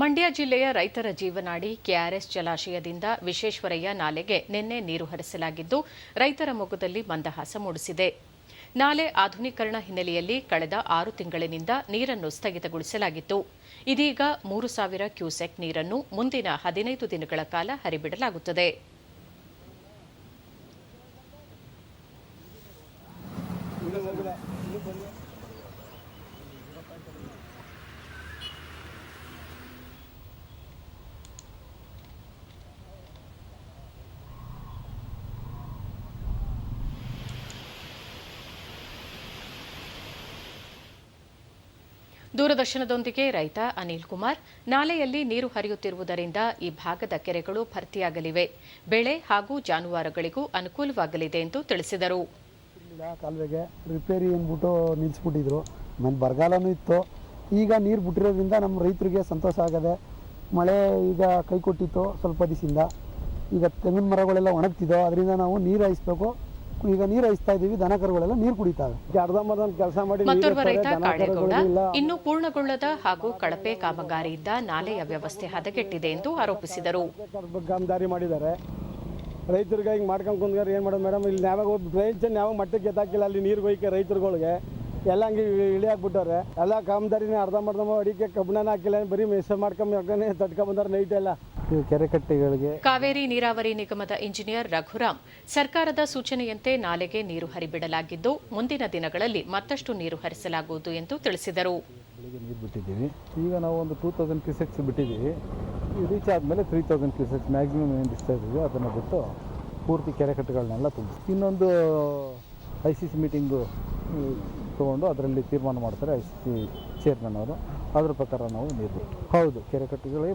ಮಂಡ್ಯ ಜಿಲ್ಲೆಯ ರೈತರ ಜೀವನಾಡಿ ಕೆಆರ್ಎಸ್ ಜಲಾಶಯದಿಂದ ವಿಶ್ವೇಶ್ವರಯ್ಯ ನಾಲೆಗೆ ನಿನ್ನೆ ನೀರು ಹರಿಸಲಾಗಿದ್ದು, ರೈತರ ಮೊಗದಲ್ಲಿ ಮಂದಹಾಸ ಮೂಡಿಸಿದೆ. ನಾಲೆ ಆಧುನೀಕರಣ ಹಿನ್ನೆಲೆಯಲ್ಲಿ ಕಳೆದ ಆರು ತಿಂಗಳಿನಿಂದ ನೀರನ್ನು ಸ್ಥಗಿತಗೊಳಿಸಲಾಗಿತ್ತು. ಇದೀಗ ಮೂರು ಸಾವಿರ ಕ್ಯೂಸೆಕ್ ನೀರನ್ನು ಮುಂದಿನ ಹದಿನೈದು ದಿನಗಳ ಕಾಲ ಹರಿಬಿಡಲಾಗುತ್ತದೆ. ದೂರದರ್ಶನದೊಂದಿಗೆ ರೈತ ಅನಿಲ್ ಕುಮಾರ್, ನಾಲೆಯಲ್ಲಿ ನೀರು ಹರಿಯುತ್ತಿರುವುದರಿಂದ ಈ ಭಾಗದ ಕೆರೆಗಳು ಭರ್ತಿಯಾಗಲಿವೆ. ಬೆಳೆ ಹಾಗೂ ಜಾನುವಾರುಗಳಿಗೂ ಅನುಕೂಲವಾಗಲಿದೆ ಎಂದು ತಿಳಿಸಿದರು. ಕಾಲುವೆಗೆ ರಿಪೇರಿ ಅಂದ್ಬಿಟ್ಟು ನಿಲ್ಲಿಸ್ಬಿಟ್ಟಿದ್ರು ಆಮೇಲೆ ಬರಗಾಲನೂ ಇತ್ತು. ಈಗ ನೀರು ಬಿಟ್ಟಿರೋದ್ರಿಂದ ನಮ್ಮ ರೈತರಿಗೆ ಸಂತೋಷ ಆಗದೆ ಮಳೆ ಈಗ ಕೈ ಕೊಟ್ಟಿತ್ತು ಸ್ವಲ್ಪ ದಿವಸದಿಂದ. ಈಗ ತೆಂಗಿನ ಮರಗಳೆಲ್ಲ ಒಣಗ್ತಿದ್ದೋ ಅದರಿಂದ ನಾವು ನೀರು ಹಾಯಿಸ್ಬೇಕು. ಈಗ ನೀರು ಹಾಯಿಸ್ತಾ ಇದ್ದೀವಿ ದನ ಕರುಗಳೆಲ್ಲ ನೀರು ಕುಡಿತಾವೆ ಅರ್ಧಂಬರ್ಧ ಕೆಲಸ ಮಾಡಿ ಮತ್ತೋರ್ವ ರೈತ ಇನ್ನೂ ಪೂರ್ಣಗೊಳ್ಳದ ಹಾಗೂ ಕಳಪೆ ಕಾಮಗಾರಿಯಿಂದ ನಾಲೆಯ ವ್ಯವಸ್ಥೆ ಹದಗೆಟ್ಟಿದೆ ಎಂದು ಆರೋಪಿಸಿದರು. ಕಾಮಗಾರಿ ಮಾಡಿದ್ದಾರೆ. ರೈತರಿಗೆ ಹಿಂಗೆ ಮಾಡ್ಕೊಂಡು ಕುಂದ್ಗಾರ ಏನು ಮಾಡೋದು ಮೇಡಮ್? ಇಲ್ಲಿ ಯಾವಾಗ ಹೋಗಿ ರೈತ ಯಾವಾಗ ಮಟ್ಟಕ್ಕೆ ಎತ್ತಾಕಿಲ್ಲ ಅಲ್ಲಿ ನೀರು ಹೋಯ್ಕೆ ರೈತರುಗಳಿಗೆ. ಎಲ್ಲ ಹಂಗೆ ಇಳಿ ಹಾಕ್ಬಿಟ್ಟವ್ರೆ ಎಲ್ಲ ಕಾಮದಾರಿನೇ ಅರ್ಧಂಬರ್ಧ ಅಡಿಕೆ ಕಬ್ಬಣನ ಹಾಕಿಲ್ಲ ಬರೀ ಮೆಸೇಜ್ ಮಾಡ್ಕೊಂಡ್ ತಟ್ಕೊಂಬಂದಾರೆ ಬಂದಾರೆ ನೈಟ್ ಎಲ್ಲ. ಕೆರೆ ಕಟ್ಟೆಗಳಿಗೆ ಕಾವೇರಿ ನೀರಾವರಿ ನಿಗಮದ ಇಂಜಿನಿಯರ್ ರಘುರಾಮ್ ಸರ್ಕಾರದ ಸೂಚನೆಯಂತೆ ನಾಲೆಗೆ ನೀರು ಹರಿಬಿಡಲಾಗಿದ್ದು ಮುಂದಿನ ದಿನಗಳಲ್ಲಿ ಮತ್ತಷ್ಟು ನೀರು ಹರಿಸಲಾಗುವುದು ಎಂದು ತಿಳಿಸಿದರು. ನೀರು ಬಿಟ್ಟಿದ್ದೀವಿ. ಈಗ ನಾವು ಒಂದು ಟೂ ತೌಸಂಡ್ ಕ್ಯೂಸೆಕ್ಸ್ ಬಿಟ್ಟಿದ್ದೀವಿ. ರೀಚ್ ಆದಮೇಲೆ ತ್ರೀ ತೌಸಂಡ್ ಕ್ಯೂಸೆಕ್ಸ್ ಮ್ಯಾಕ್ಸಿಮಮ್ ಏನು ಬಿಡ್ತಾ ಇದೆ ಅದನ್ನು ಬಿಟ್ಟು ಪೂರ್ತಿ ಕೆರೆಕಟ್ಟೆಗಳನ್ನೆಲ್ಲ ತುಂಬಿ ಇನ್ನೊಂದು ಐ ಸಿ ಸಿ ಮೀಟಿಂಗು ತೊಗೊಂಡು ಅದರಲ್ಲಿ ತೀರ್ಮಾನ ಮಾಡ್ತಾರೆ ಐ ಸಿ ಸಿ ಚೇರ್ಮನ್ ಅವರು. ಅದ್ರ ಪ್ರಕಾರ ನಾವು ನೀರು ಹೌದು ಕೆರೆ ಕಟ್ಟೆಗಳಿಗೆ